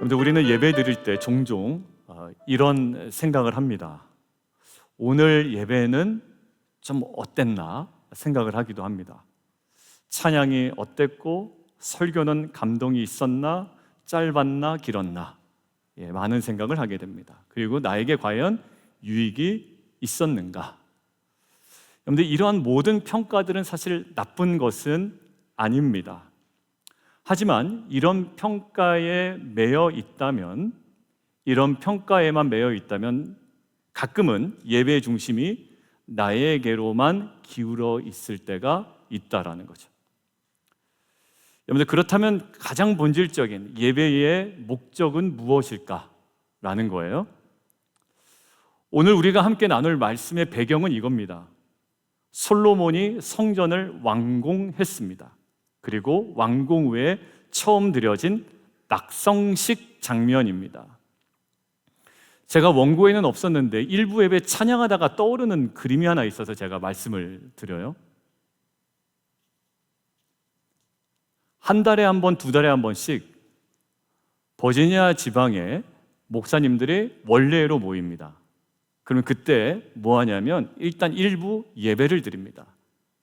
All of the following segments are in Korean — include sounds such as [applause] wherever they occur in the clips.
근데 우리는 예배 드릴 때 종종 어, 이런 생각을 합니다. 오늘 예배는 좀 어땠나 생각을 하기도 합니다. 찬양이 어땠고 설교는 감동이 있었나 짧았나 길었나 예, 많은 생각을 하게 됩니다. 그리고 나에게 과연 유익이 있었는가? 그런데 이러한 모든 평가들은 사실 나쁜 것은 아닙니다. 하지만 이런 평가에 매여 있다면 이런 평가에만 매여 있다면 가끔은 예배 중심이 나에게로만 기울어 있을 때가 있다라는 거죠. 여러분들 그렇다면 가장 본질적인 예배의 목적은 무엇일까라는 거예요. 오늘 우리가 함께 나눌 말씀의 배경은 이겁니다. 솔로몬이 성전을 완공했습니다. 그리고 완공 후에 처음 드려진 낙성식 장면입니다. 제가 원고에는 없었는데 일부 예배 찬양하다가 떠오르는 그림이 하나 있어서 제가 말씀을 드려요. 한 달에 한 번, 두 달에 한 번씩 버지니아 지방에 목사님들이 원래로 모입니다. 그러면 그때 뭐 하냐면 일단 일부 예배를 드립니다.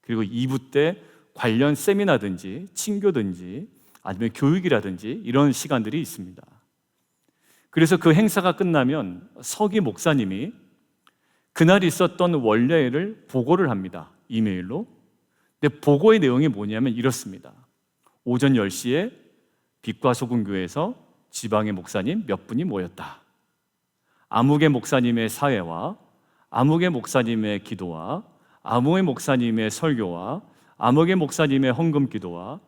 그리고 2부 때 관련 세미나든지 친교든지 아니면 교육이라든지 이런 시간들이 있습니다. 그래서 그 행사가 끝나면 서기 목사님이 그날 있었던 원례를 보고를 합니다. 이메일로. 근데 보고의 내용이 뭐냐면 이렇습니다. 오전 10시에 빛과 소금 교회에서 지방의 목사님 몇 분이 모였다. 아무개 목사님의 사회와 아무개 목사님의 기도와 아무개 목사님의 설교와 아무개 목사님의 헌금 기도와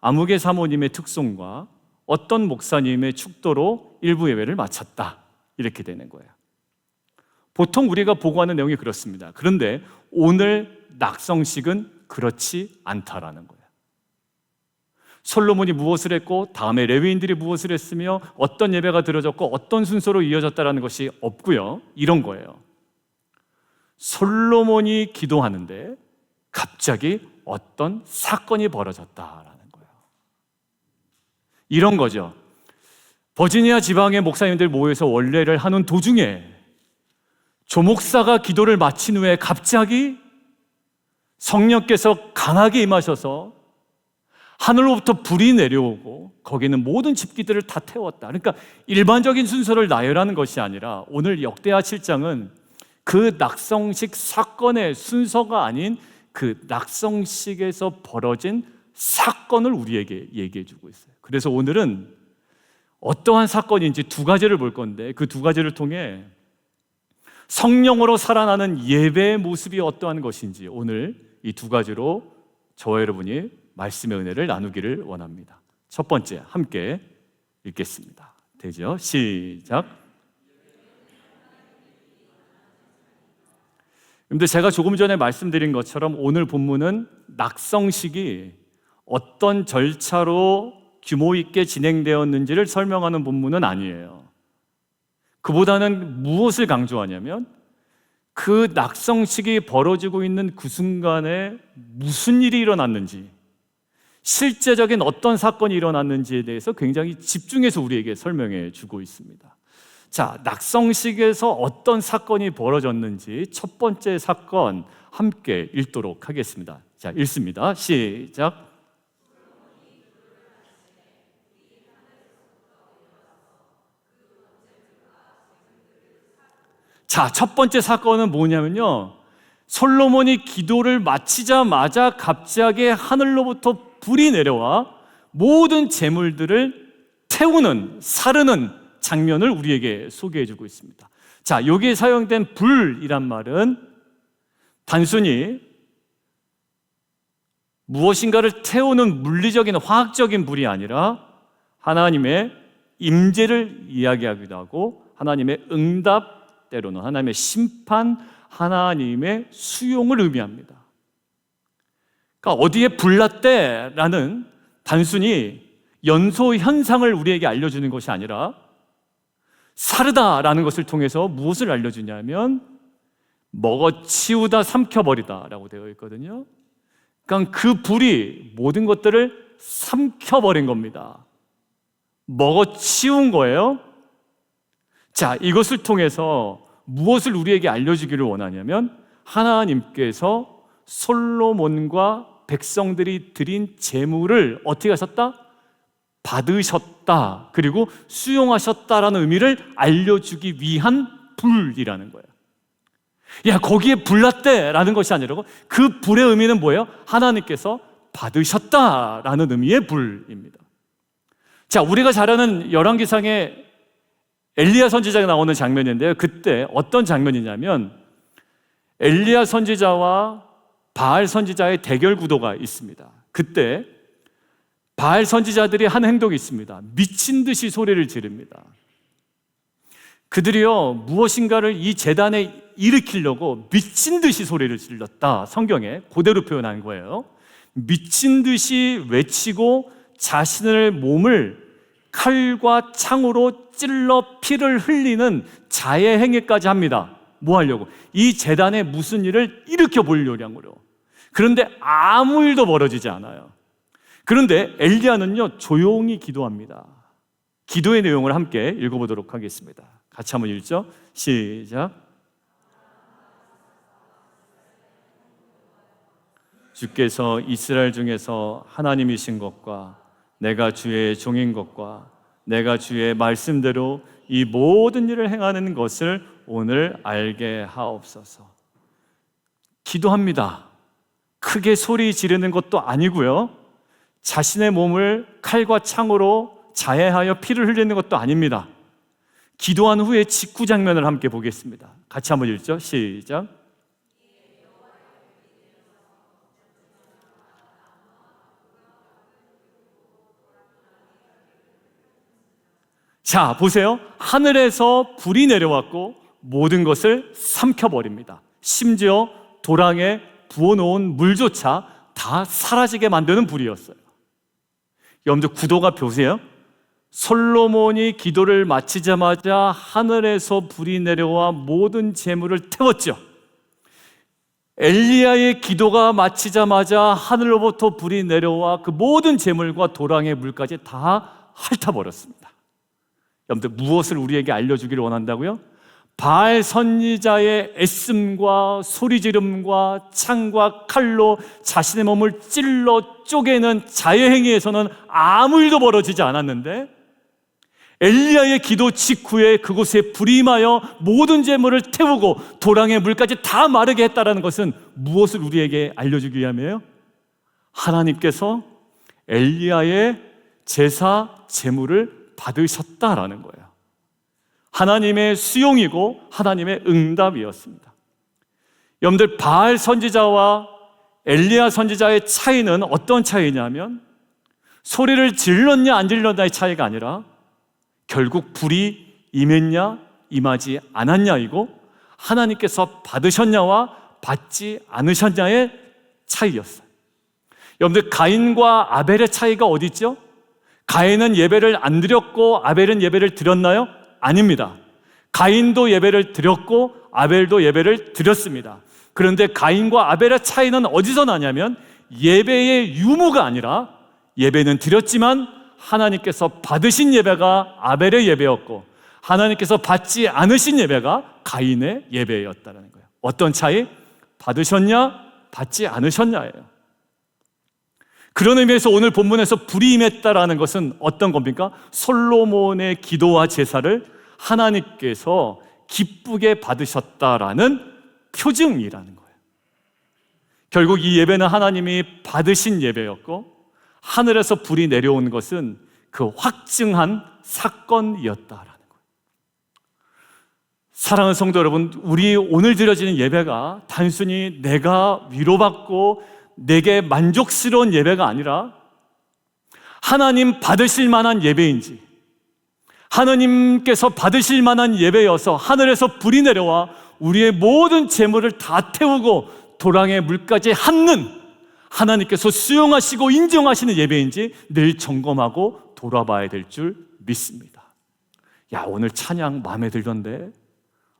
아무개 사모님의 특송과 어떤 목사님의 축도로 일부 예배를 마쳤다. 이렇게 되는 거예요. 보통 우리가 보고하는 내용이 그렇습니다. 그런데 오늘 낙성식은 그렇지 않다라는 거예요. 솔로몬이 무엇을 했고 다음에 레위인들이 무엇을 했으며 어떤 예배가 드려졌고 어떤 순서로 이어졌다라는 것이 없고요. 이런 거예요. 솔로몬이 기도하는데 갑자기 어떤 사건이 벌어졌다라는 거예요. 이런 거죠. 버지니아 지방의 목사님들 모여서 원래를 하는 도중에 조목사가 기도를 마친 후에 갑자기 성령께서 강하게 임하셔서 하늘로부터 불이 내려오고 거기는 모든 집기들을 다 태웠다. 그러니까 일반적인 순서를 나열하는 것이 아니라 오늘 역대하 7장은 그 낙성식 사건의 순서가 아닌 그 낙성식에서 벌어진 사건을 우리에게 얘기해 주고 있어요. 그래서 오늘은 어떠한 사건인지 두 가지를 볼 건데 그 두 가지를 통해 성령으로 살아나는 예배의 모습이 어떠한 것인지 오늘 이 두 가지로 저와 여러분이 말씀의 은혜를 나누기를 원합니다. 첫 번째, 함께 읽겠습니다. 되죠? 시작. 근데 제가 조금 전에 말씀드린 것처럼 오늘 본문은 낙성식이 어떤 절차로 규모 있게 진행되었는지를 설명하는 본문은 아니에요. 그보다는 무엇을 강조하냐면 그 낙성식이 벌어지고 있는 그 순간에 무슨 일이 일어났는지 실제적인 어떤 사건이 일어났는지에 대해서 굉장히 집중해서 우리에게 설명해 주고 있습니다. 자, 낙성식에서 어떤 사건이 벌어졌는지 첫 번째 사건 함께 읽도록 하겠습니다. 자, 읽습니다. 시작. 자, 첫 번째 사건은 뭐냐면요. 솔로몬이 기도를 마치자마자 갑자기 하늘로부터 불이 내려와 모든 재물들을 태우는, 사르는 장면을 우리에게 소개해 주고 있습니다. 자, 여기에 사용된 불이란 말은 단순히 무엇인가를 태우는 물리적인 화학적인 불이 아니라 하나님의 임재를 이야기하기도 하고 하나님의 응답 때로는 하나님의 심판, 하나님의 수용을 의미합니다. 그러니까 어디에 불났대라는 단순히 연소 현상을 우리에게 알려주는 것이 아니라 사르다라는 것을 통해서 무엇을 알려주냐면 먹어 치우다 삼켜버리다라고 되어 있거든요. 그러니까 그 불이 모든 것들을 삼켜버린 겁니다. 먹어 치운 거예요. 자, 이것을 통해서 무엇을 우리에게 알려주기를 원하냐면 하나님께서 솔로몬과 백성들이 드린 재물을 어떻게 하셨다? 받으셨다. 그리고 수용하셨다라는 의미를 알려주기 위한 불이라는 거예요. 야, 거기에 불났대라는 것이 아니라고 그 불의 의미는 뭐예요? 하나님께서 받으셨다라는 의미의 불입니다. 자, 우리가 잘 아는 열왕기상에 엘리야 선지자가 나오는 장면인데요. 그때 어떤 장면이냐면 엘리야 선지자와 바알 선지자의 대결 구도가 있습니다. 그때 바알 선지자들이 한 행동이 있습니다. 미친 듯이 소리를 지릅니다. 그들이요, 무엇인가를 이 재단에 일으키려고 미친 듯이 소리를 질렀다. 성경에 그대로 표현한 거예요. 미친 듯이 외치고 자신의 몸을 칼과 창으로 찔러 피를 흘리는 자해 행위까지 합니다. 뭐 하려고? 이 재단에 무슨 일을 일으켜 보려고요. 그런데 아무 일도 벌어지지 않아요. 그런데 엘리야는요 조용히 기도합니다. 기도의 내용을 함께 읽어보도록 하겠습니다. 같이 한번 읽죠. 시작. 주께서 이스라엘 중에서 하나님이신 것과 내가 주의 종인 것과 내가 주의 말씀대로 이 모든 일을 행하는 것을 오늘 알게 하옵소서. 기도합니다. 크게 소리 지르는 것도 아니고요. 자신의 몸을 칼과 창으로 자해하여 피를 흘리는 것도 아닙니다. 기도한 후에 직후 장면을 함께 보겠습니다. 같이 한번 읽죠. 시작. 자, 보세요. 하늘에서 불이 내려왔고 모든 것을 삼켜버립니다. 심지어 도랑에 부어놓은 물조차 다 사라지게 만드는 불이었어요. 여러분들 구도가 보세요. 솔로몬이 기도를 마치자마자 하늘에서 불이 내려와 모든 재물을 태웠죠. 엘리야의 기도가 마치자마자 하늘로부터 불이 내려와 그 모든 재물과 도랑의 물까지 다 핥아버렸습니다. 여러분들 무엇을 우리에게 알려주기를 원한다고요? 바알 선지자의 애씀과 소리지름과 창과 칼로 자신의 몸을 찔러 쪼개는 자해행위에서는 아무 일도 벌어지지 않았는데 엘리야의 기도 직후에 그곳에 불이 임하여 모든 재물을 태우고 도랑의 물까지 다 마르게 했다라는 것은 무엇을 우리에게 알려주기 위함이에요? 하나님께서 엘리야의 제사 재물을 받으셨다라는 거예요. 하나님의 수용이고 하나님의 응답이었습니다. 여러분들 바알 선지자와 엘리야 선지자의 차이는 어떤 차이냐면 소리를 질렀냐 안 질렀냐의 차이가 아니라 결국 불이 임했냐 임하지 않았냐이고 하나님께서 받으셨냐와 받지 않으셨냐의 차이였어요. 여러분들 가인과 아벨의 차이가 어디 있죠? 가인은 예배를 안 드렸고 아벨은 예배를 드렸나요? 아닙니다. 가인도 예배를 드렸고 아벨도 예배를 드렸습니다. 그런데 가인과 아벨의 차이는 어디서 나냐면 예배의 유무가 아니라 예배는 드렸지만 하나님께서 받으신 예배가 아벨의 예배였고 하나님께서 받지 않으신 예배가 가인의 예배였다는 거예요. 어떤 차이? 받으셨냐? 받지 않으셨냐예요. 그런 의미에서 오늘 본문에서 불이 임했다라는 것은 어떤 겁니까? 솔로몬의 기도와 제사를 하나님께서 기쁘게 받으셨다라는 표징이라는 거예요. 결국 이 예배는 하나님이 받으신 예배였고 하늘에서 불이 내려온 것은 그 확증한 사건이었다라는 거예요. 사랑하는 성도 여러분, 우리 오늘 드려지는 예배가 단순히 내가 위로받고 내게 만족스러운 예배가 아니라 하나님 받으실 만한 예배인지 하나님께서 받으실 만한 예배여서 하늘에서 불이 내려와 우리의 모든 재물을 다 태우고 도랑의 물까지 핥는 하나님께서 수용하시고 인정하시는 예배인지 늘 점검하고 돌아봐야 될 줄 믿습니다. 야, 오늘 찬양 마음에 들던데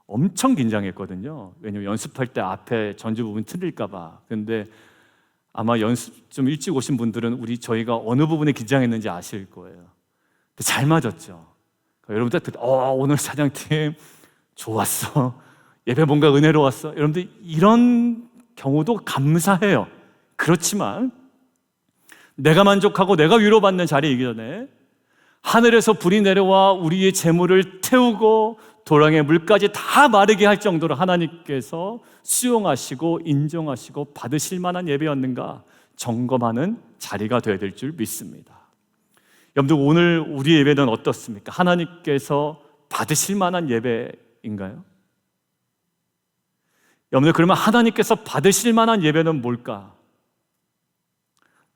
엄청 긴장했거든요. 왜냐면 연습할 때 앞에 전주 부분 틀릴까봐. 근데 아마 연습 좀 일찍 오신 분들은 우리 저희가 어느 부분에 긴장했는지 아실 거예요. 잘 맞았죠. 여러분들 그때, 어, 오늘 사장팀 좋았어. 예배 뭔가 은혜로웠어. 여러분들 이런 경우도 감사해요. 그렇지만 내가 만족하고 내가 위로받는 자리이기 전에 하늘에서 불이 내려와 우리의 재물을 태우고 도랑의 물까지 다 마르게 할 정도로 하나님께서 수용하시고 인정하시고 받으실 만한 예배였는가 점검하는 자리가 되어야 될 줄 믿습니다. 여러분들 오늘 우리 예배는 어떻습니까? 하나님께서 받으실 만한 예배인가요? 여러분들 그러면 하나님께서 받으실 만한 예배는 뭘까?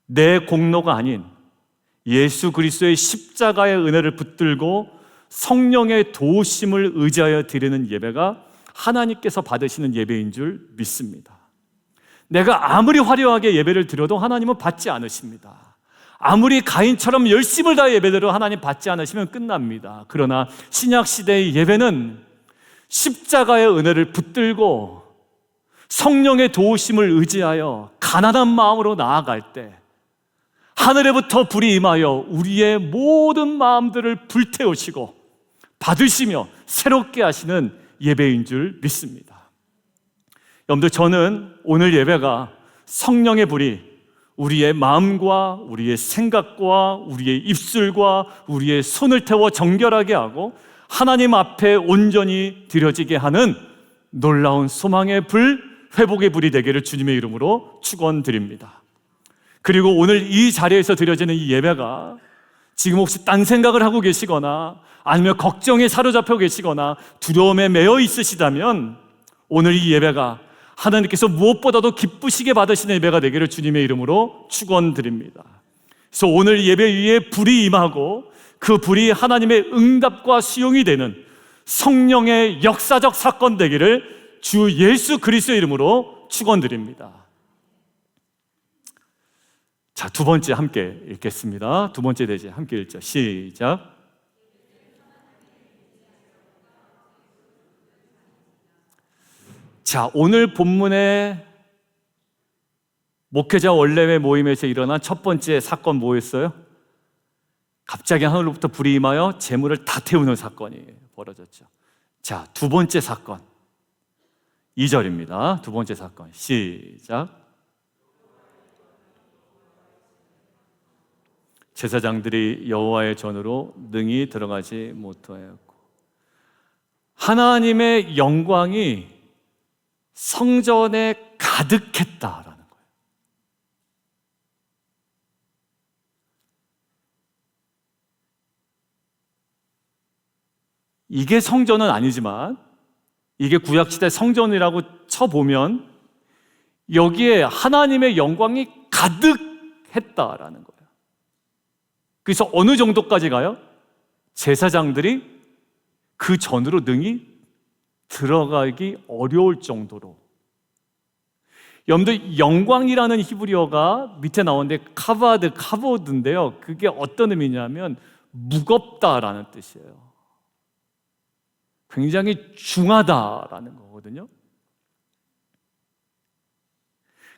내 공로가 아닌 예수 그리스도의 십자가의 은혜를 붙들고 성령의 도우심을 의지하여 드리는 예배가 하나님께서 받으시는 예배인 줄 믿습니다. 내가 아무리 화려하게 예배를 드려도 하나님은 받지 않으십니다. 아무리 가인처럼 열심을 다해 예배드려 하나님 받지 않으시면 끝납니다. 그러나 신약 시대의 예배는 십자가의 은혜를 붙들고 성령의 도우심을 의지하여 가난한 마음으로 나아갈 때 하늘에부터 불이 임하여 우리의 모든 마음들을 불태우시고 받으시며 새롭게 하시는 예배인 줄 믿습니다. 여러분들 저는 오늘 예배가 성령의 불이 우리의 마음과 우리의 생각과 우리의 입술과 우리의 손을 태워 정결하게 하고 하나님 앞에 온전히 드려지게 하는 놀라운 소망의 불, 회복의 불이 되기를 주님의 이름으로 축원드립니다. 그리고 오늘 이 자리에서 드려지는 이 예배가 지금 혹시 딴 생각을 하고 계시거나 아니면 걱정에 사로잡혀 계시거나 두려움에 매여 있으시다면 오늘 이 예배가 하나님께서 무엇보다도 기쁘시게 받으시는 예배가 되기를 주님의 이름으로 축원드립니다. 그래서 오늘 예배 위에 불이 임하고 그 불이 하나님의 응답과 수용이 되는 성령의 역사적 사건 되기를 주 예수 그리스도의 이름으로 축원드립니다. 자, 두 번째 함께 읽겠습니다. 두 번째 대제 함께 읽죠. 시작. 자, 오늘 본문의 목회자 원래회 모임에서 일어난 첫 번째 사건 뭐였어요? 갑자기 하늘로부터 불이 임하여 재물을 다 태우는 사건이 벌어졌죠. 자, 두 번째 사건. 2절입니다. 두 번째 사건. 시작. 제사장들이 여호와의 전으로 능히 들어가지 못하였고 하나님의 영광이 성전에 가득했다라는 거예요. 이게 성전은 아니지만 이게 구약시대 성전이라고 쳐보면 여기에 하나님의 영광이 가득했다라는 거예요. 그래서 어느 정도까지 가요? 제사장들이 그 전으로 능히 들어가기 어려울 정도로 여러분들 영광이라는 히브리어가 밑에 나오는데 카바드, 카보드인데요. 그게 어떤 의미냐면 무겁다라는 뜻이에요. 굉장히 중하다라는 거거든요.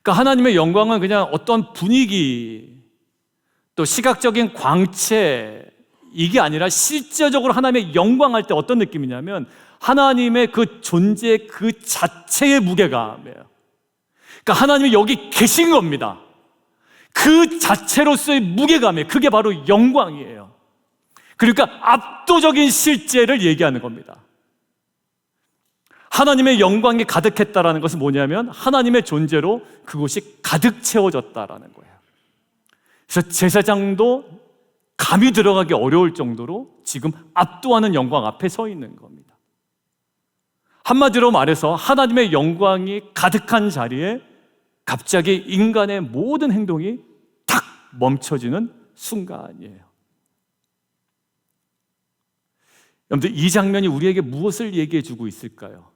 그러니까 하나님의 영광은 그냥 어떤 분위기 또 시각적인 광채 이게 아니라 실제적으로 하나님의 영광할 때 어떤 느낌이냐면 하나님의 그 존재 그 자체의 무게감이에요. 그러니까 하나님이 여기 계신 겁니다. 그 자체로서의 무게감이 그게 바로 영광이에요. 그러니까 압도적인 실제를 얘기하는 겁니다. 하나님의 영광이 가득했다라는 것은 뭐냐면 하나님의 존재로 그곳이 가득 채워졌다라는 거예요. 그래서 제사장도 감히 들어가기 어려울 정도로 지금 압도하는 영광 앞에 서 있는 겁니다. 한마디로 말해서 하나님의 영광이 가득한 자리에 갑자기 인간의 모든 행동이 탁 멈춰지는 순간이에요. 여러분들 이 장면이 우리에게 무엇을 얘기해 주고 있을까요?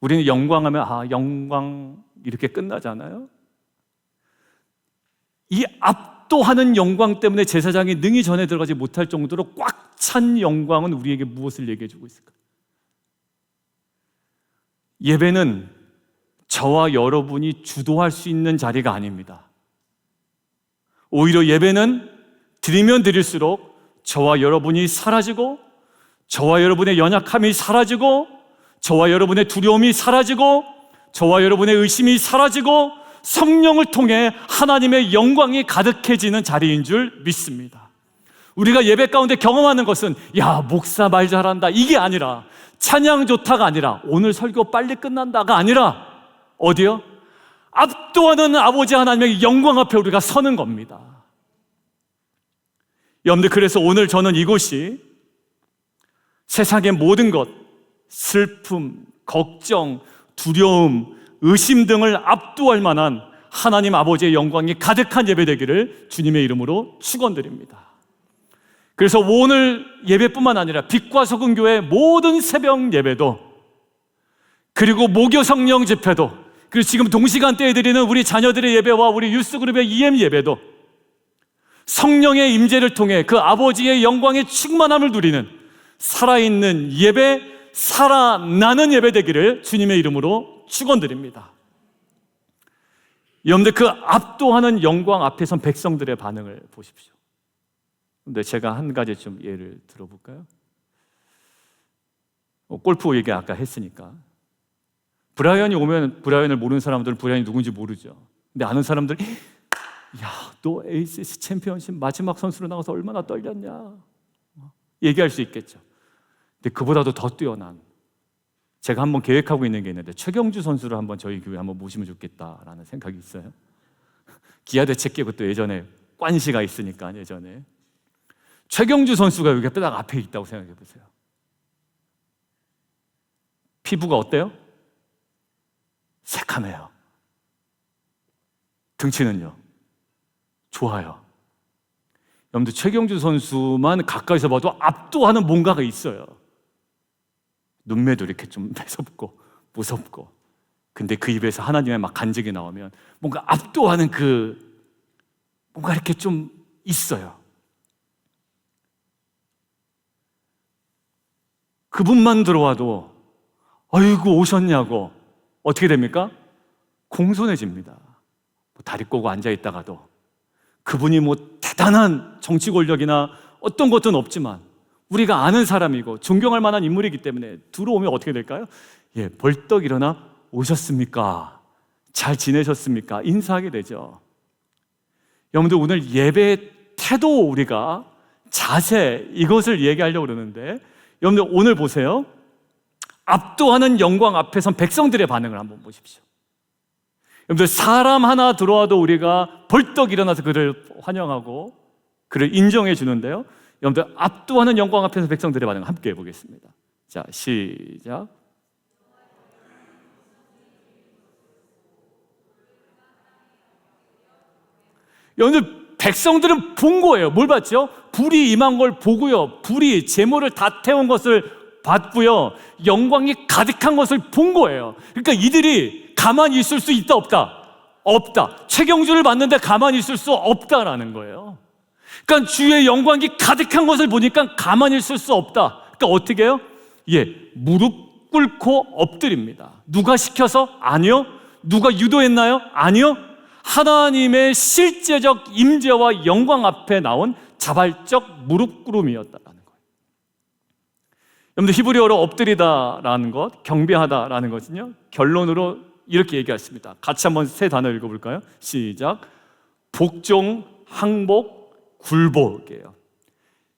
우리는 영광하면 아 영광 이렇게 끝나잖아요. 이 압도하는 영광 때문에 제사장이 능히 전에 들어가지 못할 정도로 꽉 찬 영광은 우리에게 무엇을 얘기해 주고 있을까? 예배는 저와 여러분이 주도할 수 있는 자리가 아닙니다. 오히려 예배는 드리면 드릴수록 저와 여러분이 사라지고 저와 여러분의 연약함이 사라지고 저와 여러분의 두려움이 사라지고 저와 여러분의 의심이 사라지고 성령을 통해 하나님의 영광이 가득해지는 자리인 줄 믿습니다. 우리가 예배 가운데 경험하는 것은 야, 목사 말 잘한다. 이게 아니라 찬양 좋다가 아니라 오늘 설교 빨리 끝난다가 아니라 어디요? 압도하는 아버지 하나님의 영광 앞에 우리가 서는 겁니다. 여러분들 그래서 오늘 저는 이곳이 세상의 모든 것, 슬픔, 걱정, 두려움, 의심 등을 압도할 만한 하나님 아버지의 영광이 가득한 예배 되기를 주님의 이름으로 축원드립니다. 그래서 오늘 예배뿐만 아니라 빛과 소금 교회 모든 새벽 예배도 그리고 모교 성령 집회도 그리고 지금 동시간대에 드리는 우리 자녀들의 예배와 우리 유스 그룹의 EM 예배도 성령의 임재를 통해 그 아버지의 영광의 충만함을 누리는 살아있는 예배, 살아나는 예배 되기를 주님의 이름으로 축원드립니다. 여러분들 그 압도하는 영광 앞에 선 백성들의 반응을 보십시오. 근데 제가 한 가지 좀 예를 들어볼까요? 어, 골프 얘기 아까 했으니까 브라이언이 오면 브라이언을 모르는 사람들은 브라이언이 누군지 모르죠. 근데 아는 사람들 야, 너 ACC 챔피언십 마지막 선수로 나가서 얼마나 떨렸냐? 어, 얘기할 수 있겠죠. 근데 그보다도 더 뛰어난 제가 한번 계획하고 있는 게 있는데 최경주 선수를 한번 저희 교회 한번 모시면 좋겠다라는 생각이 있어요. [laughs] 기아 대책계고 또 예전에 관시가 있으니까 예전에 최경주 선수가 여기 딱 앞에 있다고 생각해 보세요. 피부가 어때요? 새카매요. 등치는요? 좋아요. 여러분들 최경주 선수만 가까이서 봐도 압도하는 뭔가가 있어요. 눈매도 이렇게 좀 [laughs] 매섭고 무섭고. 근데 그 입에서 하나님의 막 간증이 나오면 뭔가 압도하는 그 뭔가 이렇게 좀 있어요. 그분만 들어와도 아이고 오셨냐고 어떻게 됩니까? 공손해집니다. 뭐 다리 꼬고 앉아 있다가도 그분이 뭐 대단한 정치 권력이나 어떤 것은 없지만 우리가 아는 사람이고 존경할 만한 인물이기 때문에 들어오면 어떻게 될까요? 예, 벌떡 일어나 오셨습니까? 잘 지내셨습니까? 인사하게 되죠. 여러분들 오늘 예배 태도 우리가 자세 이것을 얘기하려고 그러는데 여러분들 오늘 보세요. 압도하는 영광 앞에선 백성들의 반응을 한번 보십시오. 여러분들 사람 하나 들어와도 우리가 벌떡 일어나서 그를 환영하고 그를 인정해 주는데요. 여러분들 압도하는 영광 앞에서 백성들의 반응을 함께 해 보겠습니다. 자, 시작. 여러분들 백성들은 본 거예요. 뭘 봤죠? 불이 임한 걸 보고요. 불이 재물을 다 태운 것을 봤고요. 영광이 가득한 것을 본 거예요. 그러니까 이들이 가만히 있을 수 있다 없다? 없다. 최경주를 봤는데 가만히 있을 수 없다라는 거예요. 그러니까 주의 영광이 가득한 것을 보니까 가만히 있을 수 없다. 그러니까 어떻게 해요? 예, 무릎 꿇고 엎드립니다. 누가 시켜서? 아니요. 누가 유도했나요? 아니요. 하나님의 실제적 임재와 영광 앞에 나온 자발적 무릎 꿇음이었다라는 거예요. 여러분들 히브리어로 엎드리다라는 것, 경배하다라는 것은요. 결론으로 이렇게 얘기했습니다. 같이 한번 세 단어 읽어 볼까요? 시작. 복종, 항복, 굴복이에요.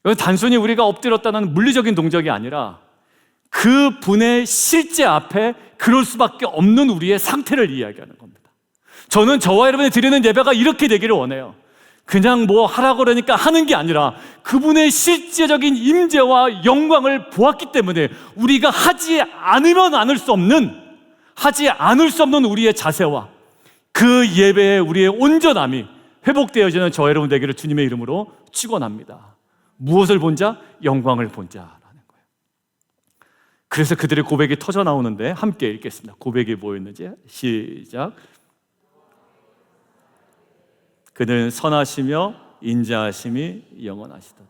이건 단순히 우리가 엎드렸다는 물리적인 동작이 아니라 그 분의 실제 앞에 그럴 수밖에 없는 우리의 상태를 이야기하는 겁니다. 저는 저와 여러분이 드리는 예배가 이렇게 되기를 원해요. 그냥 뭐 하라고 그러니까 하는 게 아니라 그분의 실제적인 임재와 영광을 보았기 때문에 우리가 하지 않으면 않을 수 없는 하지 않을 수 없는 우리의 자세와 그 예배에 우리의 온전함이 회복되어지는 저 여러분 되기를 주님의 이름으로 축원합니다. 무엇을 본 자? 영광을 본 자라는 거예요. 그래서 그들의 고백이 터져 나오는데 함께 읽겠습니다. 고백이 뭐였는지 시작. 그는 선하시며 인자하심이 영원하시도다.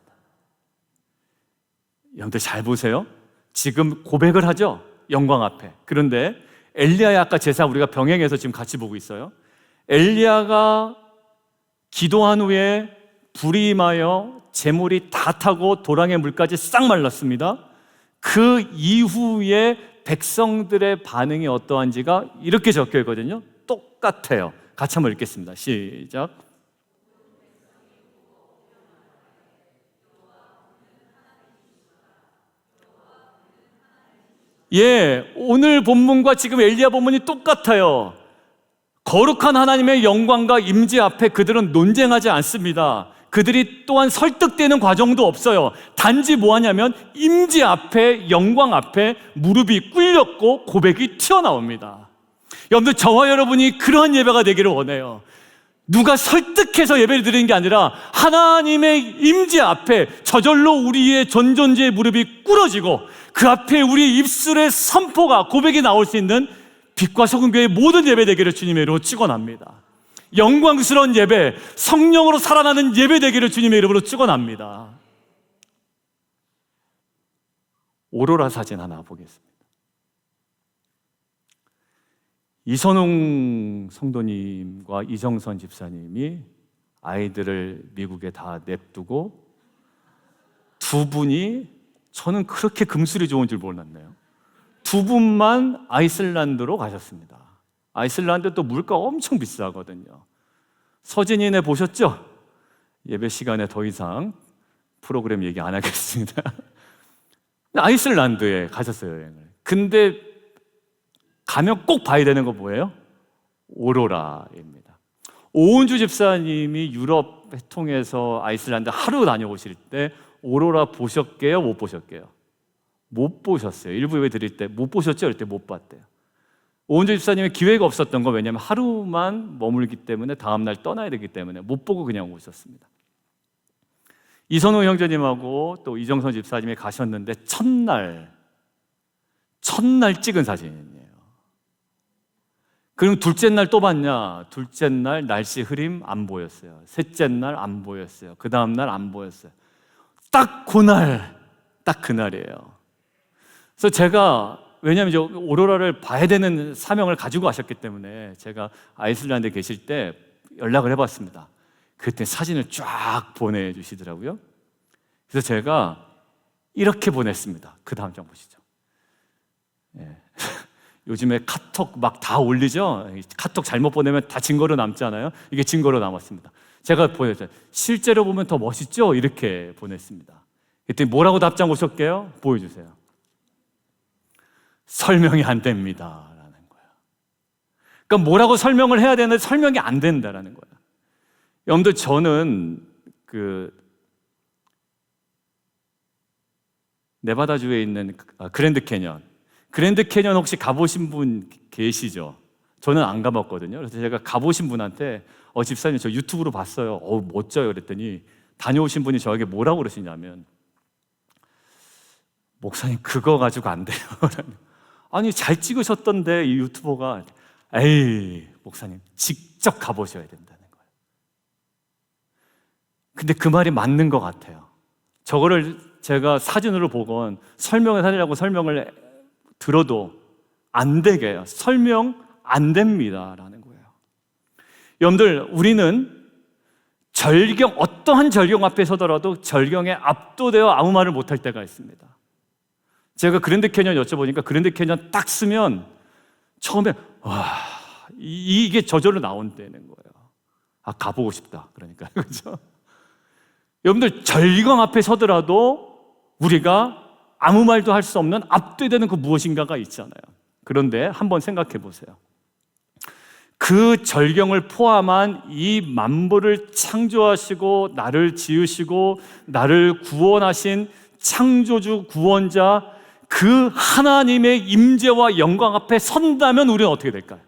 여러분들 잘 보세요. 지금 고백을 하죠. 영광 앞에. 그런데 엘리야의 아까 제사 우리가 병행해서 지금 같이 보고 있어요. 엘리야가 기도한 후에 불이 임하여 재물이 다 타고 도랑의 물까지 싹 말랐습니다. 그 이후에 백성들의 반응이 어떠한지가 이렇게 적혀 있거든요. 똑같아요. 같이 한번 읽겠습니다. 시작. 예, 오늘 본문과 지금 엘리야 본문이 똑같아요. 거룩한 하나님의 영광과 임재 앞에 그들은 논쟁하지 않습니다. 그들이 또한 설득되는 과정도 없어요. 단지 뭐 하냐면 임재 앞에 영광 앞에 무릎이 꿇렸고 고백이 튀어나옵니다. 여러분들 저와 여러분이 그러한 예배가 되기를 원해요. 누가 설득해서 예배를 드리는 게 아니라 하나님의 임재 앞에 저절로 우리의 전존재의 무릎이 꿇어지고 그 앞에 우리 입술의 선포가 고백이 나올 수 있는 빛과 소금교의 모든 예배 되기를 주님의 이름으로 축원합니다. 영광스러운 예배, 성령으로 살아나는 예배 되기를 주님의 이름으로 축원합니다. 오로라 사진 하나 보겠습니다. 이선웅 성도님과 이정선 집사님이 아이들을 미국에 다 냅두고 두 분이 저는 그렇게 금술이 좋은 줄 몰랐네요. 두 분만 아이슬란드로 가셨습니다. 아이슬란드 또 물가 엄청 비싸거든요. 서진이네 보셨죠? 예배 시간에 더 이상 프로그램 얘기 안 하겠습니다. [laughs] 아이슬란드에 가셨어요, 여행을. 근데 가면 꼭 봐야 되는 거 뭐예요? 오로라입니다. 오은주 집사님이 유럽 통해서 아이슬란드 하루 다녀오실 때 오로라 보셨게요? 못 보셨게요? 못 보셨어요. 일부 예배 드릴 때 못 보셨죠? 그럴 때 못 봤대요. 오은주 집사님의 기회가 없었던 건 왜냐하면 하루만 머물기 때문에 다음날 떠나야 되기 때문에 못 보고 그냥 오셨습니다. 이선호 형제님하고 또 이정선 집사님이 가셨는데 첫날 첫날 찍은 사진이에요. 그럼 둘째 날 또 봤냐? 둘째 날 날씨 흐림 안 보였어요. 셋째 날 안 보였어요. 그 다음 날 안 보였어요. 딱 그날, 딱 그날이에요. 그래서 제가 왜냐하면 저 오로라를 봐야 되는 사명을 가지고 가셨기 때문에 제가 아이슬란드에 계실 때 연락을 해봤습니다. 그때 사진을 쫙 보내주시더라고요. 그래서 제가 이렇게 보냈습니다. 그 다음 장 보시죠. 예. [laughs] 요즘에 카톡 막 다 올리죠? 카톡 잘못 보내면 다 증거로 남잖아요? 이게 증거로 남았습니다. 제가 보냈어요. 실제로 보면 더 멋있죠? 이렇게 보냈습니다. 그랬더니 뭐라고 답장 오셨게요? 보여주세요. 설명이 안 됩니다. 라는 거예요. 그러니까 뭐라고 설명을 해야 되는데 설명이 안 된다라는 거예요. 여러분들 저는 그 네바다주에 있는 아, 그랜드 캐년 그랜드 캐년 혹시 가보신 분 계시죠? 저는 안 가봤거든요. 그래서 제가 가보신 분한테 어 집사님 저 유튜브로 봤어요. 어 멋져요. 그랬더니 다녀오신 분이 저에게 뭐라고 그러시냐면 목사님 그거 가지고 안 돼요. [laughs] 아니 잘 찍으셨던데 이 유튜버가 에이 목사님 직접 가보셔야 된다는 거예요. 근데 그 말이 맞는 것 같아요. 저거를 제가 사진으로 보건 설명을 하려고 설명을 들어도 안 되게. 설명 안 됩니다라는. 여러분들 우리는 절경 어떠한 절경 앞에 서더라도 절경에 압도되어 아무 말을 못할 때가 있습니다. 제가 그랜드 캐년 여쭤보니까 그랜드 캐년 딱 쓰면 처음에 와 이게 저절로 나온다는 거예요. 아 가보고 싶다. 그러니까 [laughs] 그렇죠. 여러분들 절경 앞에 서더라도 우리가 아무 말도 할 수 없는 압도되는 그 무엇인가가 있잖아요. 그런데 한번 생각해 보세요. 그 절경을 포함한 이 만물을 창조하시고 나를 지으시고 나를 구원하신 창조주 구원자 그 하나님의 임재와 영광 앞에 선다면 우리는 어떻게 될까요?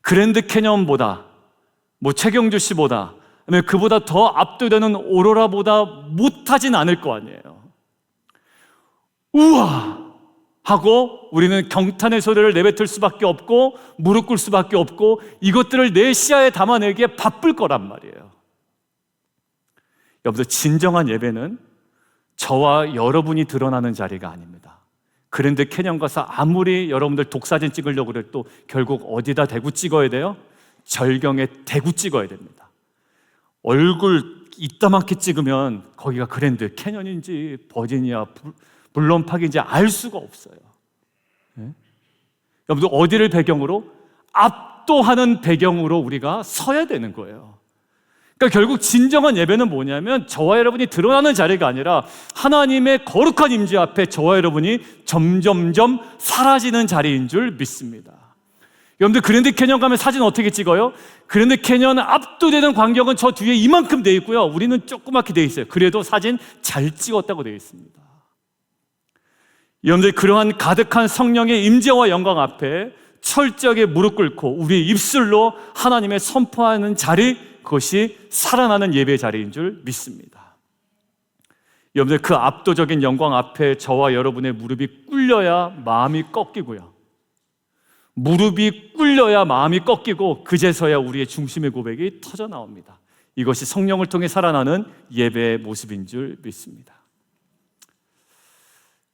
그랜드 캐년보다 뭐 최경주 씨보다 그보다 더 압도되는 오로라보다 못하진 않을 거 아니에요. 우와! 하고 우리는 경탄의 소리를 내뱉을 수밖에 없고 무릎 꿇을 수밖에 없고 이것들을 내 시야에 담아내기에 바쁠 거란 말이에요. 여러분들 진정한 예배는 저와 여러분이 드러나는 자리가 아닙니다. 그런데 캐년 가서 아무리 여러분들 독사진 찍으려고 그래도 결국 어디다 대고 찍어야 돼요? 절경에 대고 찍어야 됩니다. 얼굴 이따만게 찍으면 거기가 그랜드 캐년인지 버지니아 불- 블럼팍인지 알 수가 없어요. 예? 여러분들 어디를 배경으로 압도하는 배경으로 우리가 서야 되는 거예요. 그러니까 결국 진정한 예배는 뭐냐면 저와 여러분이 드러나는 자리가 아니라 하나님의 거룩한 임재 앞에 저와 여러분이 점점점 사라지는 자리인 줄 믿습니다. 여러분들 그랜드 캐년 가면 사진 어떻게 찍어요? 그랜드 캐년 압도되는 광경은 저 뒤에 이만큼 돼 있고요. 우리는 조그맣게 돼 있어요. 그래도 사진 잘 찍었다고 되어 있습니다. 여러분들 그러한 가득한 성령의 임재와 영광 앞에 철저하게 무릎 꿇고 우리 입술로 하나님의 선포하는 자리 그것이 살아나는 예배 자리인 줄 믿습니다. 여러분들 그 압도적인 영광 앞에 저와 여러분의 무릎이 꿇려야 마음이 꺾이고요. 무릎이 꿇려야 마음이 꺾이고 그제서야 우리의 중심의 고백이 터져 나옵니다. 이것이 성령을 통해 살아나는 예배의 모습인 줄 믿습니다.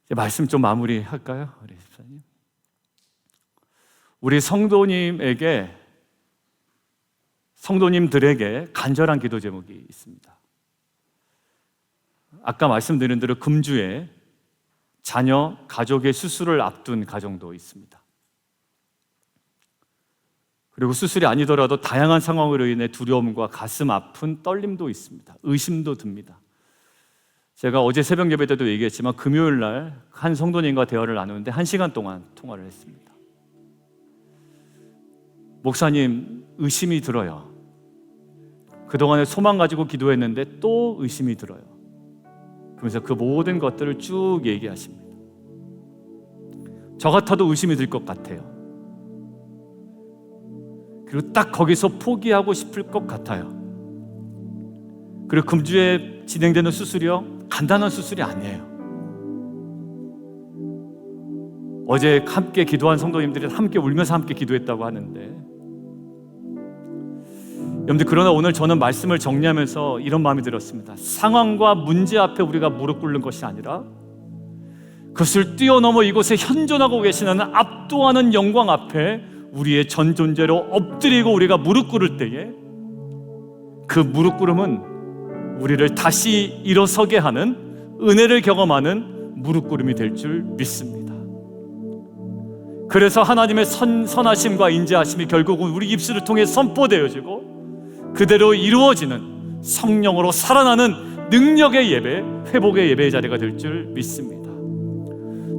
말씀 좀 마무리할까요? 우리 집사님. 우리 성도님에게 성도님들에게 간절한 기도 제목이 있습니다. 아까 말씀드린 대로 금주에 자녀 가족의 수술을 앞둔 가정도 있습니다. 그리고 수술이 아니더라도 다양한 상황으로 인해 두려움과 가슴 아픈 떨림도 있습니다. 의심도 듭니다. 제가 어제 새벽 예배 때도 얘기했지만 금요일 날 한 성도님과 대화를 나누는데 한 시간 동안 통화를 했습니다. 목사님 의심이 들어요. 그동안에 소망 가지고 기도했는데 또 의심이 들어요. 그러면서 그 모든 것들을 쭉 얘기하십니다. 저 같아도 의심이 들 것 같아요. 그리고 딱 거기서 포기하고 싶을 것 같아요. 그리고 금주에 진행되는 수술이요 간단한 수술이 아니에요. 어제 함께 기도한 성도님들이 함께 울면서 함께 기도했다고 하는데 여러분들 그러나 오늘 저는 말씀을 정리하면서 이런 마음이 들었습니다. 상황과 문제 앞에 우리가 무릎 꿇는 것이 아니라 그것을 뛰어넘어 이곳에 현존하고 계시는 압도하는 영광 앞에 우리의 전 존재로 엎드리고 우리가 무릎 꿇을 때에 그 무릎 꿇음은 우리를 다시 일어서게 하는 은혜를 경험하는 무릎 꿇음이 될 줄 믿습니다. 그래서 하나님의 선, 선하심과 인자하심이 결국은 우리 입술을 통해 선포되어지고 그대로 이루어지는 성령으로 살아나는 능력의 예배, 회복의 예배의 자리가 될 줄 믿습니다.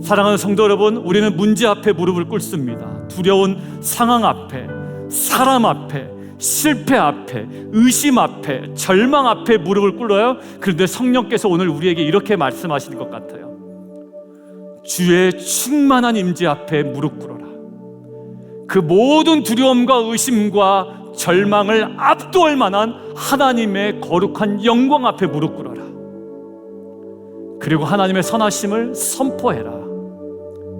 사랑하는 성도 여러분, 우리는 문제 앞에 무릎을 꿇습니다. 두려운 상황 앞에, 사람 앞에, 실패 앞에, 의심 앞에, 절망 앞에 무릎을 꿇어요. 그런데 성령께서 오늘 우리에게 이렇게 말씀하시는 것 같아요. 주의 충만한 임재 앞에 무릎 꿇어라. 그 모든 두려움과 의심과 절망을 압도할 만한 하나님의 거룩한 영광 앞에 무릎 꿇어라. 그리고 하나님의 선하심을 선포해라.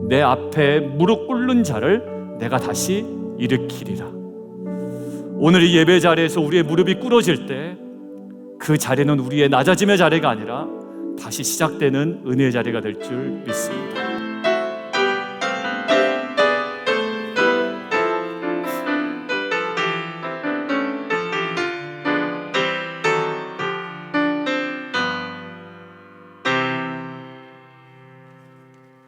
내 앞에 무릎 꿇는 자를 내가 다시 일으키리라. 오늘 이 예배 자리에서 우리의 무릎이 꿇어질 때 그 자리는 우리의 낮아짐의 자리가 아니라 다시 시작되는 은혜의 자리가 될 줄 믿습니다.